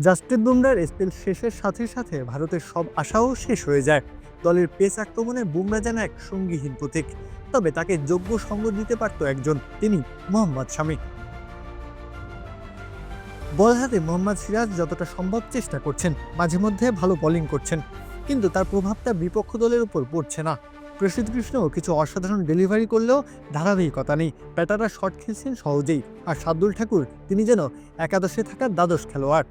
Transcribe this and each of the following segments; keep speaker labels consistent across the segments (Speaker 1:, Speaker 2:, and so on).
Speaker 1: Jasprit বুমরার spell শেষের সাথে সাথে ভারতের সব আশাও শেষ হয়ে যায়। দলের পেস আক্রমণে বুমরা যেন এক সঙ্গীহীন প্রতীক। তবে তাকে যোগ্য সঙ্গ দিতে পারত একজন, তিনি মোহাম্মদ শামি বল হাতে মোহাম্মদ সিরাজ যতটা সম্ভব চেষ্টা করছেন, মাঝে মধ্যে ভালো বোলিং করছেন, কিন্তু তার প্রভাবটা বিপক্ষ দলের উপর পড়ছে না। প্রসিদ্ধ কৃষ্ণও কিছু অসাধারণ ডেলিভারি করলেও ধারাবাহিকতা নেই। ব্যাটাররা শট খেলছেন সহজেই, আর শার্দুল ঠাকুর, তিনি যেন একাদশে থাকা দ্বাদশ খেলোয়াড়।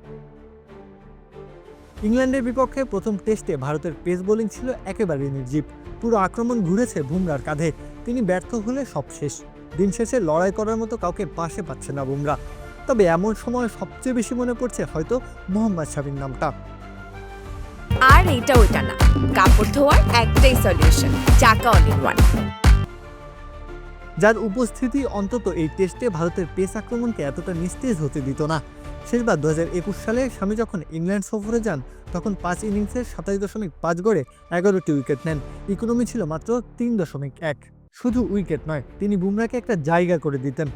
Speaker 1: ইংল্যান্ডের বিপক্ষে প্রথম টেস্টে ভারতের পেস বোলিং ছিল একেবারে নির্জীব। পুরো আক্রমণ ঘুরেছে বুমরার কাঁধে। তিনি ব্যর্থ হলে সব শেষ। দিন শেষে লড়াই করার মতো কাউকে পাশে পাচ্ছে না বুমরা তবে এমন সময় সবচেয়ে বেশি মনে পড়ছে হয়তো মোহাম্মদ শামির নামটা।
Speaker 2: আর এইটা ওটা না। কাপড় ধোয়ার একটাই সলিউশন চাকা ওয়ান
Speaker 1: যার উপস্থিতি অন্তত এই টেস্টে ভারতের পেস আক্রমণকে এতটা নিস্তেজ হতে দিত না। শেষবার দু হাজার একুশ সালে স্বামী যখন ইংল্যান্ড সফরে যান, তখন পাঁচ ইনিংসের সাতাশ দশমিক পাঁচ গড়ে এগারোটি উইকেট নেন। ইকোনমি ছিল মাত্র তিন দশমিক এক। শুধু উইকেট নয়, তিনি বুমরাকে একটা জায়গা করে দিতেন।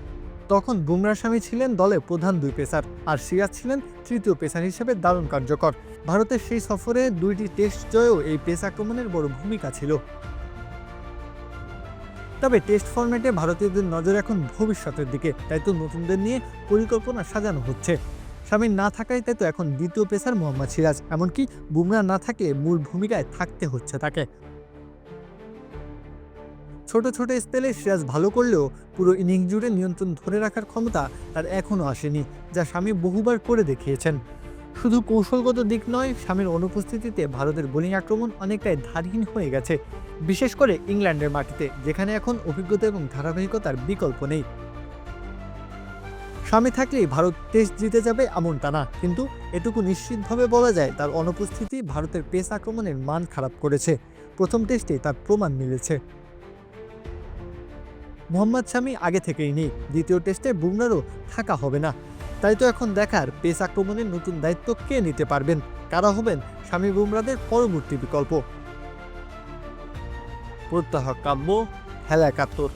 Speaker 1: তখন বুমরার স্বামী ছিলেন দলের প্রধান দুই পেসার, আর সিরাজ ছিলেন তৃতীয় পেসার হিসেবে দারুণ কার্যকর। ভারতের সেই সফরে দুইটি টেস্ট জয়েও এই পেস আক্রমণের বড় ভূমিকা ছিল। তবে টেস্ট ফরম্যাটে ভারতীয়দের নজর এখন ভবিষ্যতের দিকে। তাই তো নতুনদের নিয়ে পরিকল্পনা সাজানো হচ্ছে। শামির না থাকায় তাই তো এখন দ্বিতীয় পেসার মোহাম্মদ সিরাজ। এমনকি বুমরা না থাকলে মূল ভূমিকায় থাকতে হচ্ছে তাকে। ছোট ছোট স্পেলে সিরাজ ভালো করলেও পুরো ইনিংস জুড়ে নিয়ন্ত্রণ ধরে রাখার ক্ষমতা তার এখনও আসেনি, যা স্বামী বহুবার করে দেখিয়েছেন। শুধু কৌশলগত দিক নয়, স্বামীর অনুপস্থিতিতে ভারতের বোলিং আক্রমণ অনেকটাই ধারহীন হয়ে গেছে, বিশেষ করে ইংল্যান্ডের মাটিতে, যেখানে এখন অভিজ্ঞতা এবং ধারাবাহিকতার বিকল্প নেই। স্বামী থাকলেই ভারত টেস্ট জিতে যাবে এমনটা না, কিন্তু এটুকু নিশ্চিতভাবে বলা যায়, তার অনুপস্থিতি ভারতের পেস আক্রমণের মান খারাপ করেছে। প্রথম টেস্টে তার প্রমাণ মিলেছে। মোহাম্মদ শামি আগে থেকেই নেই, দ্বিতীয় টেস্টে বুমরারও থাকা হবে না। তাই তো এখন দেখার পেস আক্রমণের নতুন দায়িত্ব কে নিতে পারবেন? কারা হবেন স্বামী বুমরাদের পরবর্তী বিকল্প? প্রত্যাহ কাম্য খেলা একাত্তর